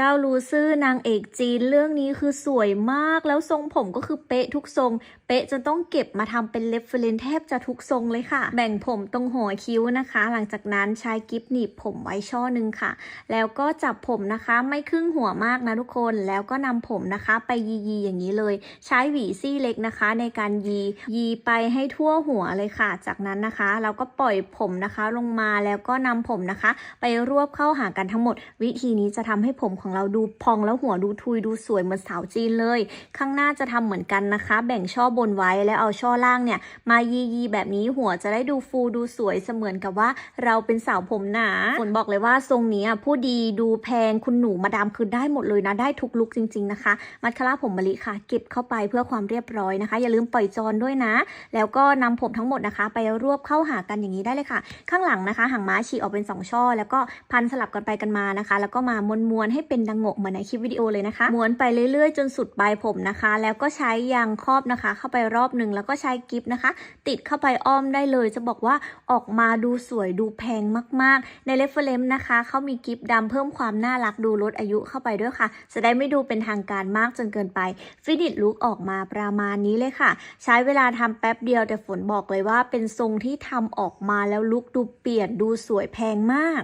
เจ้าลูซื่อนางเอกจีนเรื่องนี้คือสวยมากแล้วทรงผมก็คือเป๊ะทุกทรง เป๊ะจนต้องเก็บมาทำเป็นเล็บเฟรนแทบจะทุกทรงเลยค่ะ แบ่งผมตรงหัวคิ้วนะคะ หลังจากนั้นใช้กิฟหนีบผมไว้ช่อหนึ่งค่ะ แล้วก็จับผมนะคะไม่ครึ่งหัวมากนะทุกคนแล้วก็นำผมนะคะไปยียีๆอย่างนี้เลย ใช้หวีซี่เล็กนะคะ ในการยียีไปให้ทั่วหัวเลยค่ะ จากนั้นนะคะ เราก็ปล่อยผมนะคะลงมาแล้วก็นำผมนะคะ ไปรวบเข้าหากันทั้งหมด วิธีนี้จะทำให้ผมของเราดูพองแล้วหัวดูทุยดูสวยเหมือนสาวจีนเลย ข้างหน้าจะทำเหมือนกันนะคะ แบ่งช่อบนไว้แล้วเอาช่อล่างเนี่ย มายียีๆแบบนี้หัวจะได้ดูฟูดูสวยเสมือนกับว่าเราเป็นสาวผมหนาฝนบอกเลยว่าทรงนี้ผู้ดีดูแพงคุณหนูมาดามคือได้หมดเลยนะได้ทุกลุกจริง ๆนะคะ มัดคาร่าผมมะลิค่ะ เก็บเข้าไปเพื่อความเรียบร้อยนะคะ อย่าลืมปล่อยจอนด้วยนะ แล้วก็นำผมทั้งหมดนะคะ ไปรวบเข้าหากันอย่างนี้ได้เลยค่ะ ข้างหลังนะคะหางม้าฉีกออกเป็น 2 ช่อ แล้วก็พันสลับกันไปกันมานะคะ แล้วก็มามวนๆให้เป็นดังโงกเหมือนในคลิปวิดีโอเลยนะคะม้วนไปเรื่อยๆ จนสุดปลายผมนะคะ แล้วก็ใช้ยางครอบนะคะ เข้าไปรอบหนึ่งแล้วก็ใช้กิฟนะคะ ติดเข้าไปอ้อมได้เลย จะบอกว่าออกมาดูสวยดูแพงมากๆ ในเรฟเฟรมนะคะเขามีกิฟดำเพิ่มความน่ารักดูลดอายุเข้าไปด้วยค่ะ จะได้ไม่ดูเป็นทางการมากจนเกินไปฟินิชลุกออกมาประมาณนี้เลยค่ะ ใช้เวลาทำแป๊บเดียวแต่ฝนบอกเลยว่าเป็นทรงที่ทำออกมาแล้วลุกดูเปลี่ยนดูสวยแพงมาก